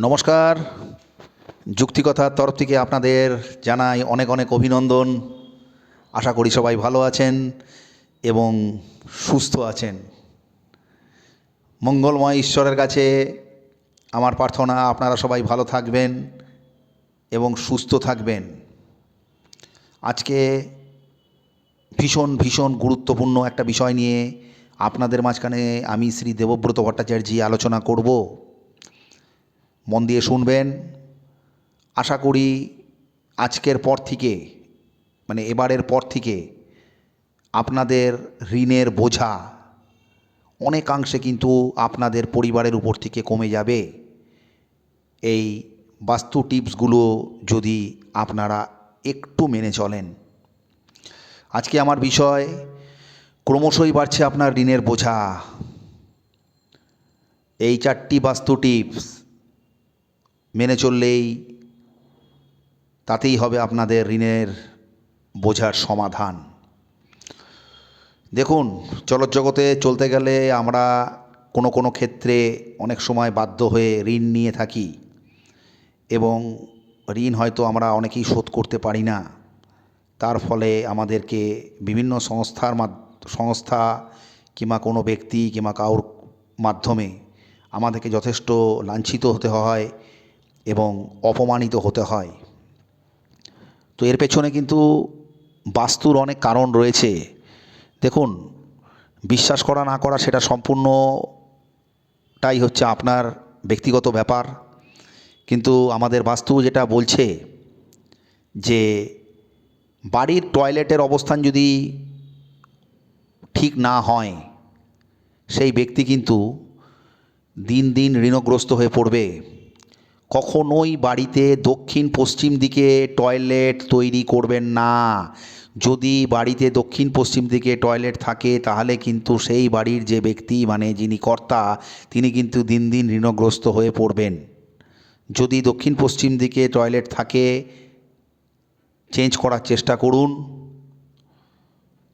নমস্কার। যুক্তিকথার তরফ থেকে আপনাদের জানাই অনেক অনেক অভিনন্দন। আশা করি সবাই ভালো আছেন এবং সুস্থ আছেন। মঙ্গলময় ঈশ্বরের কাছে আমার প্রার্থনা, আপনারা সবাই ভালো থাকবেন এবং সুস্থ থাকবেন। আজকে ভীষণ ভীষণ গুরুত্বপূর্ণ একটা বিষয় নিয়ে আপনাদের মাঝখানে আমি শ্রী দেবব্রত ভট্টাচার্যি আলোচনা করব। মন দিয়ে শুনবেন। আশা করি আজকের পর থেকে মানে এবারের পর থেকে আপনাদের ঋণের বোঝা অনেকাংশে কিন্তু আপনাদের পরিবারের উপর থেকে কমে যাবে। এই বাস্তু টিপসগুলো যদি আপনারা একটু মেনে চলেন। আজকে আমার বিষয়, ক্রমশই বাড়ছে আপনার ঋণের বোঝা। এই চারটি বাস্তু টিপস মেনে চললেই তাতেই হবে আপনাদের ঋণের বোঝার সমাধান। দেখুন জগতে চলতে গেলে আমরা কোনো কোনো ক্ষেত্রে অনেক সময় বাধ্য হয়ে ঋণ নিয়ে থাকি এবং ঋণ হয়তো আমরা অনেকেই শোধ করতে পারি না। তার ফলে আমাদেরকে বিভিন্ন সংস্থার সংস্থা কিংবা কোনো ব্যক্তি কিংবা কারোর মাধ্যমে আমাদেরকে যথেষ্ট লাঞ্ছিত হতে হয় এবং অপমানিত হতে হয়। তো এর পেছনে কিন্তু বাস্তুর অনেক কারণ রয়েছে। দেখুন, বিশ্বাস করা না করা সেটা সম্পূর্ণটাই হচ্ছে আপনার ব্যক্তিগত ব্যাপার। কিন্তু আমাদের বাস্তু যেটা বলছে যে, বাড়ির টয়লেটের অবস্থান যদি ঠিক না হয়, সেই ব্যক্তি কিন্তু দিন দিন ঋণগ্রস্ত হয়ে পড়বে। কখনোই বাড়িতে দক্ষিণ পশ্চিম দিকে টয়লেট তৈরি করবেন না। যদি বাড়িতে দক্ষিণ পশ্চিম দিকে টয়লেট থাকে, তাহলে কিন্তু সেই বাড়ির যে ব্যক্তি মানে যিনি কর্তা, তিনি কিন্তু দিন দিন ঋণগ্রস্ত হয়ে পড়বেন। যদি দক্ষিণ পশ্চিম দিকে টয়লেট থাকে, চেঞ্জ করার চেষ্টা করুন।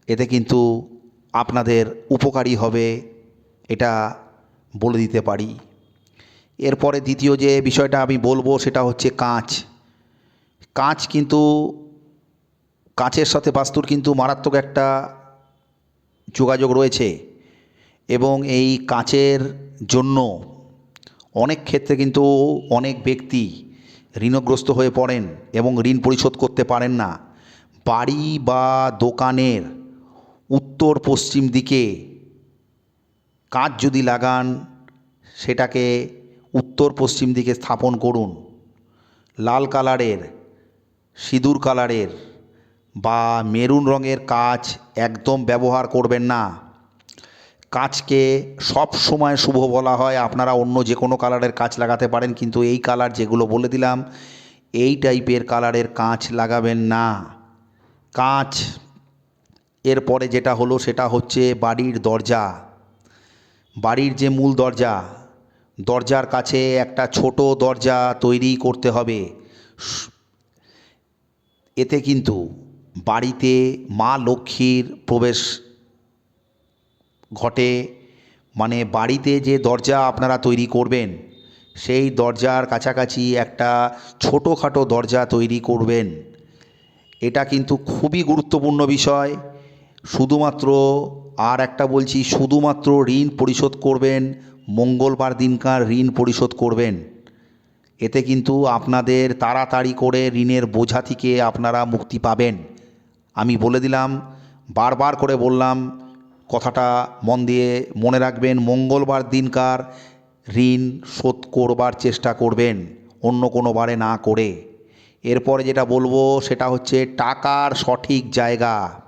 এতে কিন্তু আপনাদের উপকারী হবে, এটা বলে দিতে পারি। এরপরে দ্বিতীয় যে বিষয়টা আমি বলব সেটা হচ্ছে কাঁচ। কাঁচ কিন্তু, কাঁচের সাথে বাস্তুর কিন্তু মারাত্মক একটা যোগাযোগ রয়েছে এবং এই কাঁচের জন্য অনেক ক্ষেত্রে কিন্তু অনেক ব্যক্তি ঋণগ্রস্ত হয়ে পড়েন এবং ঋণ পরিশোধ করতে পারেন না। বাড়ি বা দোকানের উত্তর পশ্চিম দিকে কাঁচ যদি লাগান, সেটাকে উত্তর পশ্চিম দিকে স্থাপন করুন। লাল কালারের, সিঁদুর কালারের বা মেরুন রঙের কাঁচ একদম ব্যবহার করবেন না। কাঁচকে সব সময় শুভ বলা হয়। আপনারা অন্য যে কোনো কালারের কাঁচ লাগাতে পারেন, কিন্তু এই কালার যেগুলো বলে দিলাম, এই টাইপের কালারের কাঁচ লাগাবেন না। কাঁচ, এরপরে যেটা হলো সেটা হচ্ছে বাড়ির দরজা। বাড়ির যে মূল দরজা দরজার কাছে একটা ছোট দরজা তৈরি করতে হবে। এতে কিন্তু বাড়িতে মা লক্ষ্মীর প্রবেশ ঘটে। মানে বাড়িতে যে দরজা আপনারা তৈরি করবেন, সেই দরজার কাছাকাছি একটা ছোটোখাটো দরজা তৈরি করবেন। এটা কিন্তু খুবই গুরুত্বপূর্ণ বিষয়। শুধুমাত্র, আর একটা বলছি, শুধুমাত্র ঋণ পরিশোধ করবেন মঙ্গলবার দিনকার ঋণ পরিশোধ করবেন। এতে কিন্তু আপনাদের তাড়াতাড়ি করে ঋণের বোঝা থেকে আপনারা মুক্তি পাবেন। আমি বলে দিলাম, বারবার করে বললাম, কথাটা মন দিয়ে মনে রাখবেন, মঙ্গলবার দিনকার ঋণ শোধ করবার চেষ্টা করবেন, অন্য কোনো বারে না করে। এরপরে যেটা বলব, সেটা হচ্ছে টাকার সঠিক জায়গা।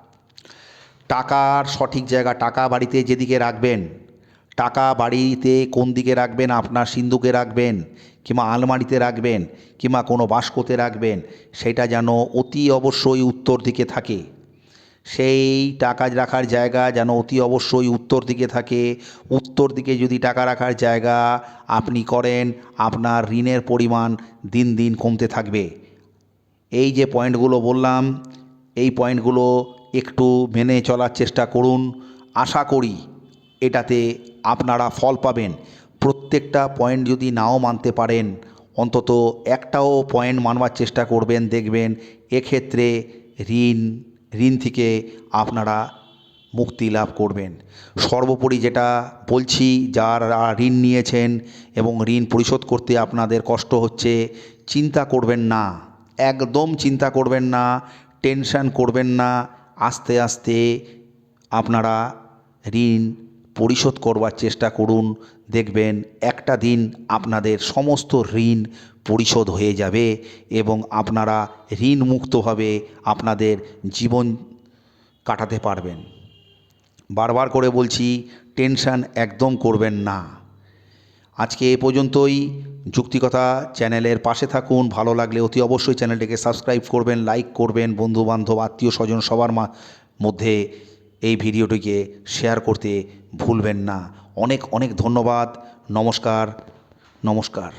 টাকার সঠিক জায়গা, টাকা বাড়িতে যেদিকে রাখবেন টাকা বাড়িতে কোন দিকে রাখবেন? আপনার সিন্ধুকে রাখবেন কিংবা আলমারিতে রাখবেন কিংবা কোনো বাস্কতে রাখবেন? সেটা যেন অতি অবশ্যই উত্তর দিকে থাকে। সেই টাকা রাখার জায়গা যেন অতি অবশ্যই উত্তর দিকে থাকে। উত্তর দিকে যদি টাকা রাখার জায়গা আপনি করেন, আপনার ঋণের পরিমাণ দিন দিন কমতে থাকবে। এই যে পয়েন্টগুলো বললাম, এই পয়েন্টগুলো একটু মেনে চলার চেষ্টা করুন। আশা করি এটাতে আপনারা ফল পাবেন। প্রত্যেকটা পয়েন্ট যদি নাও মানতে পারেন, অন্তত একটাও পয়েন্ট মানবার চেষ্টা করবেন, দেখবেন এক্ষেত্রে ঋণ ঋণ থেকে আপনারা মুক্তি লাভ করবেন। সর্বোপরি যেটা বলছি, যারা ঋণ নিয়েছেন এবং ঋণ পরিশোধ করতে আপনাদের কষ্ট হচ্ছে, চিন্তা করবেন না। একদম চিন্তা করবেন না, টেনশন করবেন না। আস্তে আস্তে আপনারা ঋণ পরিশোধ করবার চেষ্টা করুন। দেখবেন একটা দিন আপনাদের সমস্ত ঋণ পরিশোধ হয়ে যাবে এবং আপনারা ঋণ মুক্তভাবে আপনাদের জীবন কাটাতে পারবেন। বারবার করে বলছি, টেনশন একদম করবেন না। আজকে এ পর্যন্তই। যুক্তিকথা চ্যানেলের পাশে থাকুন। ভালো লাগলে অতি অবশ্যই চ্যানেলটিকে সাবস্ক্রাইব করবেন, লাইক করবেন। বন্ধু বান্ধব আত্মীয় স্বজন সবার মধ্যে এই ভিডিওটিকে শেয়ার করতে ভুলবেন না। অনেক অনেক ধন্যবাদ। নমস্কার। নমস্কার।